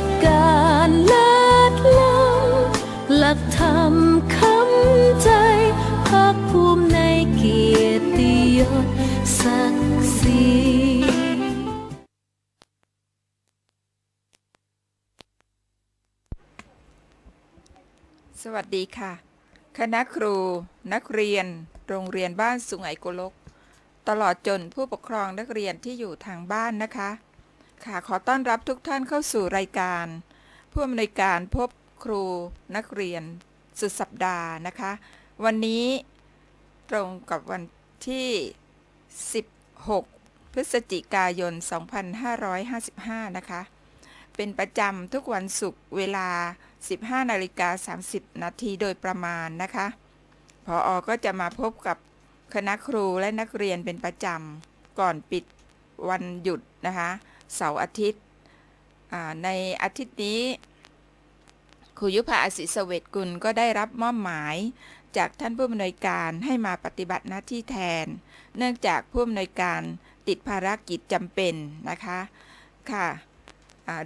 กการเลิศล้ำหลักธรรมคำใจภาคภูมิในเกียรติยศศักดิ์ศรีสวัสดีค่ะ คณะครู นักเรียน โรงเรียนบ้านสุไหงโกลก ตลอดจนผู้ปกครองนักเรียนที่อยู่ทางบ้านนะคะ ค่ะขอต้อนรับทุกท่านเข้าสู่รายการ ผู้อำนวยการพบครูนักเรียนสุดสัปดาห์นะคะ วันนี้ตรงกับวันที่ 16 พฤศจิกายน 2555 นะคะ เป็นประจำทุกวันศุกร์เวลา 15นาฬิกา30 นาทีโดยประมาณนะคะพออก็จะมาพบกับคณะครูและนักเรียนเป็นประจำก่อนปิดวันหยุดนะคะ เสาร์อาทิตย์ในอาทิตย์นี้ครูยุพาอศิสเวตกุลก็ได้รับมอบหมายจากท่านผู้อำนวยการให้มาปฏิบัติหน้าที่แทน เนื่องจากผู้อำนวยการติดภารกิจจำเป็นนะคะค่ะ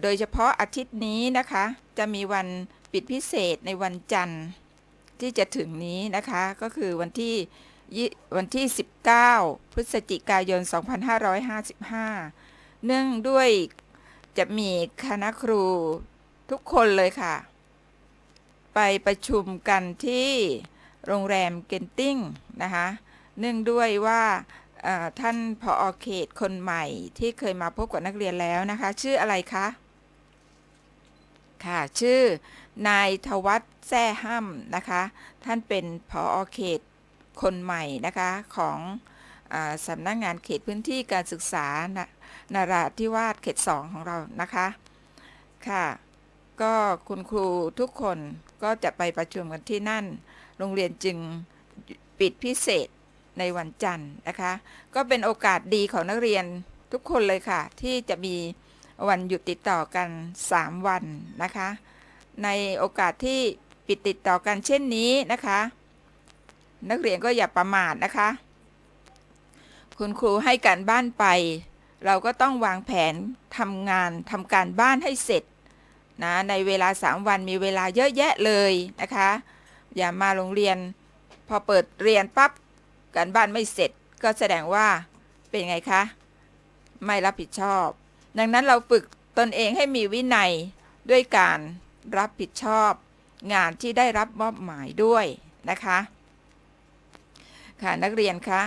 โดยเฉพาะอาทิตย์นี้นะคะ จะมีวันปิดพิเศษในวันจันทร์ที่จะถึงนี้นะคะ ก็คือวันที่ยี่วันที่ 19 พฤศจิกายน 2555 เนื่องด้วยจะมีคณะครูทุกคนเลยค่ะ ไปประชุมกันที่โรงแรมเกนติ้งนะคะเนื่องด้วยว่าท่านผออเขตคนใหม่ที่เคยมาพบกับนักเรียนแล้วนะคะ ชื่ออะไรคะ ค่ะ ชื่อนายทวัฒน์แซ่ห้ำนะคะ ท่านเป็นผออเขตคนใหม่นะคะของ สำนักงานเขตพื้นที่การศึกษานะนาราธิวาสเขต 2 ของเรานะคะค่ะ ก็คุณครูทุกคนก็จะไปประชุมกันที่นั่น โรงเรียนจึงปิดพิเศษในวันจันทร์นะคะ ก็เป็นโอกาสดีของนักเรียนทุกคนเลยค่ะ ที่จะมีวันหยุดติดต่อกัน 3 วันนะคะ ในโอกาสที่ปิดติดต่อกันเช่นนี้นะคะ นักเรียนก็อย่าประมาทนะคะ คุณครูให้การบ้านไป เราก็ต้องวางแผนทำงานทำการบ้านให้เสร็จนะในเวลา 3 วันมีเวลาเยอะแยะเลยนะคะ อย่ามาโรงเรียน พอเปิดเรียนปั๊บการบ้านไม่เสร็จก็แสดงว่าเป็นไงคะ ไม่รับผิดชอบ ดังนั้นเราฝึกตนเองให้มีวินัยด้วยการรับผิดชอบ งานที่ได้รับมอบหมายด้วยนะคะ ค่ะนักเรียนคะ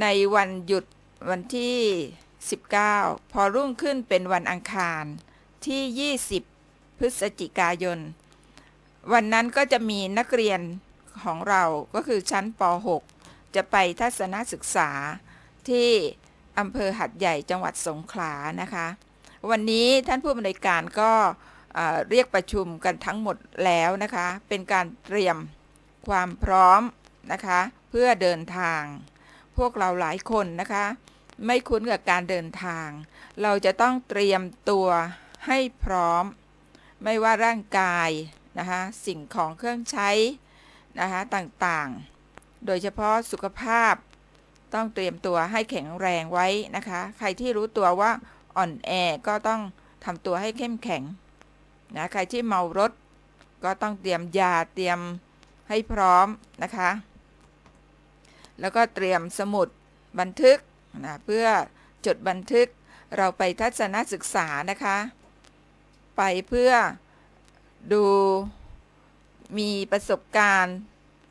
ในวันหยุดวันที่ 19 พอรุ่งขึ้นเป็นวันอังคารที่ 20 พฤศจิกายน วันนั้นก็จะมีนักเรียนของเราก็คือชั้นป .6 จะไปทัศนศึกษาที่อำเภอหัดใหญ่จังหวัดสงขลานะคะ วันนี้ท่านผู้อำนวยการก็เอ่อเรียกประชุมกันทั้งหมดแล้วนะคะ เป็นการเตรียมความพร้อมนะคะ เพื่อเดินทาง วกเราหลายคนนะคะ ไม่คุ้นกับการเดินทาง เราจะต้องเตรียมตัวให้พร้อม ไม่ว่าร่างกายนะคะสิ่งของเครื่องใช้นะคะต่างๆ โดยเฉพาะสุขภาพต้องเตรียมตัวให้แข็งแรงไว้นะคะ ใครที่รู้ตัวว่าอ่อนแอก็ต้องทำตัวให้เข้มแข็งนะใครที่เมารถก็ต้องเตรียมยาเตรียมให้พร้อมนะคะ แล้วก็เตรียมสมุดบันทึกนะเพื่อจดบันทึกเราไปทัศนศึกษานะคะ ไปเพื่อดูมีประสบการณ์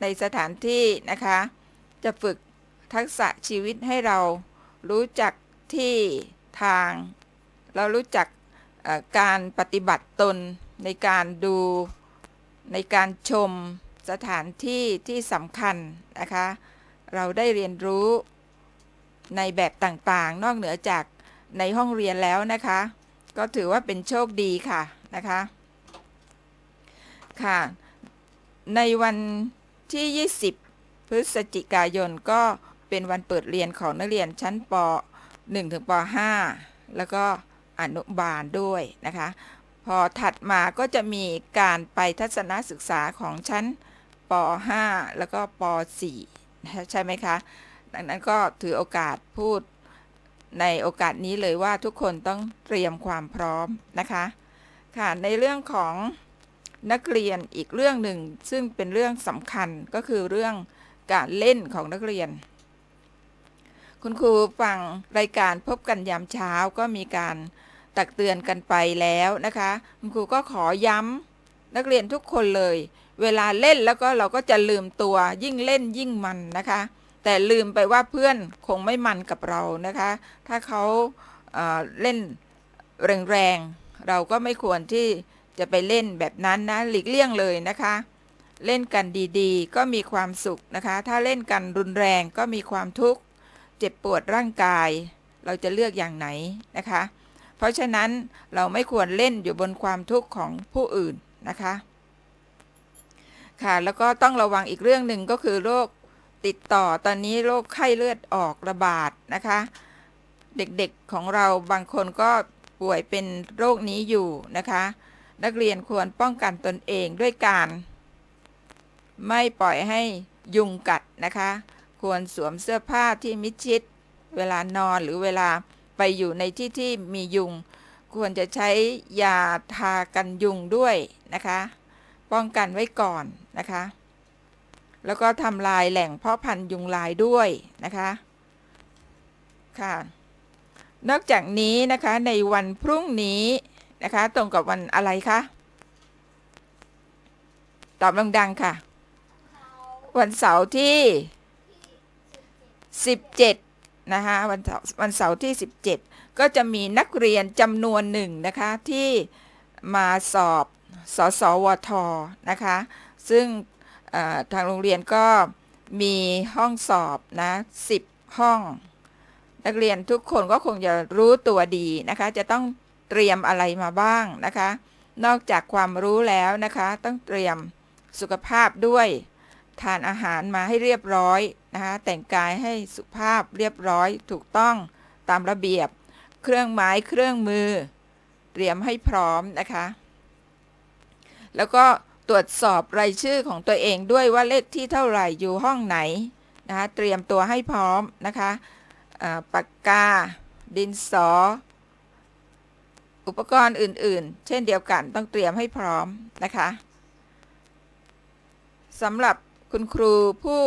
ในสถานที่นะคะ จะฝึกทักษะชีวิตให้เรารู้จักที่ทาง เรารู้จักการปฏิบัติตนในการดูในการชมสถานที่ที่สำคัญนะคะ เราได้เรียนรู้ในแบบต่างๆ นอกเหนือจากในห้องเรียนแล้วนะคะ ก็ถือว่าเป็นโชคดีค่ะนะคะค่ะ ในวันที่ 20 พฤศจิกายนก็เป็นวันเปิดเรียนของนักเรียนชั้นป 1 ถึงป 5 แล้วก็อนุบาลด้วยนะคะ พอถัดมาก็จะมีการไปทัศนศึกษาของชั้นป 5 แล้วก็ป 4 ใช่ไหมคะ ดังนั้นก็ถือโอกาสพูดในโอกาสนี้เลยว่าทุกคนต้องเตรียมความพร้อมนะคะ ค่ะ ในเรื่องของนักเรียนอีกเรื่องหนึ่ง ซึ่งเป็นเรื่องสำคัญก็คือเรื่องการเล่นของนักเรียน คุณครูฟังรายการพบกันยามเช้าก็มีการตักเตือนกันไปแล้วนะคะ คุณครูก็ขอย้ำนักเรียนทุกคนเลย เวลาเล่นแล้วก็เราก็จะลืมตัวยิ่งเล่นยิ่งมันนะคะ แต่ลืมไปว่าเพื่อนคงไม่มันกับเรานะคะ ถ้าเขาเเล่นแรงๆเราก็ไม่ควรที่จะไปเล่นแบบนั้นนะหลีกเลี่ยงเลยนะคะ เล่นกันดีๆ ก็มีความสุขนะคะ ถ้าเล่นกันรุนแรงก็มีความทุกข์เจ็บปวดร่างกาย เราจะเลือกอย่างไหนนะคะ เพราะฉะนั้นเราไม่ควรเล่นอยู่บนความทุกข์ของผู้อื่นนะคะ ค่ะ แล้วก็ต้องระวังอีกเรื่องหนึ่งก็คือโรคติดต่อตอนนี้โรคไข้เลือดออกระบาดนะคะ เด็กๆของเราบางคนก็ป่วยเป็นโรคนี้อยู่นะคะ นักเรียนควรป้องกันตนเองด้วยการ ไม่ปล่อยให้ยุงกัดนะคะ ควรสวมเสื้อผ้าที่มิดชิด เวลานอนหรือเวลาไปอยู่ในที่ที่มียุง ควรจะใช้ยาทากันยุงด้วยนะคะ ป้องกันไว้ก่อนนะคะ แล้วก็ทำลายแหล่งเพาะพันธุ์ยุงลายด้วยนะคะค่ะนอกจากนี้นะคะในวันพรุ่งนี้นะคะตรงกับวันอะไรคะตอบดังๆค่ะ วันเสาร์ที่ 17 นะคะวันเสาร์วันเสาร์ที่ 17 ก็จะมีนักเรียนจำนวนหนึ่งนะคะที่มาสอบ สสวทนะคะ ซึ่งทางโรงเรียนก็มีห้องสอบนะ10ห้อง นักเรียนทุกคนก็คงจะรู้ตัวดีนะคะ จะต้องเตรียมอะไรมาบ้างนะคะ นอกจากความรู้แล้วนะคะ ต้องเตรียมสุขภาพด้วย ทานอาหารมาให้เรียบร้อยนะคะ แต่งกายให้สุภาพเรียบร้อยถูกต้องตามระเบียบ เครื่องไม้เครื่องมือ เตรียมให้พร้อมนะคะ แล้วก็ตรวจสอบรายชื่อของตัวเองด้วยว่าเลขที่เท่าไหร่อยู่ห้องไหนนะคะเตรียมตัวให้พร้อมนะคะปากกา ดินสอ อุปกรณ์อื่น ๆ เช่นเดียวกันต้องเตรียมให้พร้อมนะคะสำหรับคุณครูผู้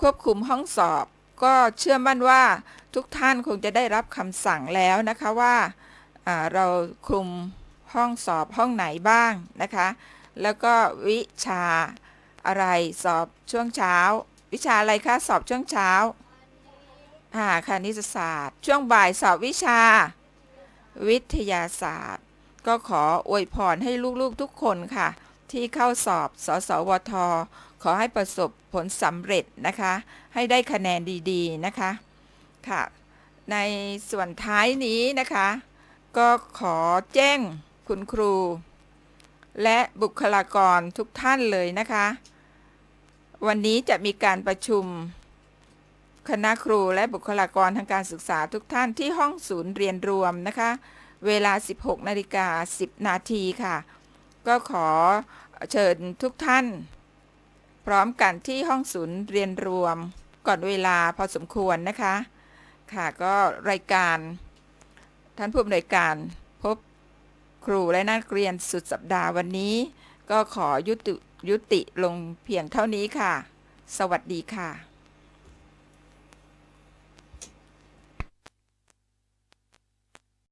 ควบคุมห้องสอบ ก็เชื่อมั่นว่าทุกท่านคงจะได้รับคำสั่งแล้วนะคะว่าอ่าเราคลุม ห้องสอบห้องไหนบ้างนะคะ แล้วก็วิชาอะไรสอบช่วงเช้า วิชาอะไรคะสอบช่วงเช้าอ่าคณิตศาสตร์ ช่วงบ่ายสอบวิชา วิทยาศาสตร์ ก็ขออวยพรให้ลูกๆทุกคนค่ะ ที่เข้าสอบสสวท ขอให้ประสบผลสำเร็จนะคะ ให้ได้คะแนนดีๆนะคะค่ะ ในส่วนท้ายนี้นะคะ ก็ขอแจ้ง คุณครู และบุคลากรทุกท่านเลยนะคะ วันนี้จะมีการประชุม คณะครูและบุคลากรทางการศึกษาทุกท่านที่ห้องศูนย์เรียนรวมนะคะ เวลา 16นาฬิกา10 นาทีค่ะ ก็ขอเชิญทุกท่าน พร้อมกันที่ห้องศูนย์เรียนรวม ก่อนเวลาพอสมควรนะคะ ค่ะก็รายการท่านผู้อำนวยการพบ ครูและนักเรียนสุดสัปดาห์วันนี้ ก็ขอยุติยุติลงเพียงเท่านี้ค่ะ สวัสดีค่ะ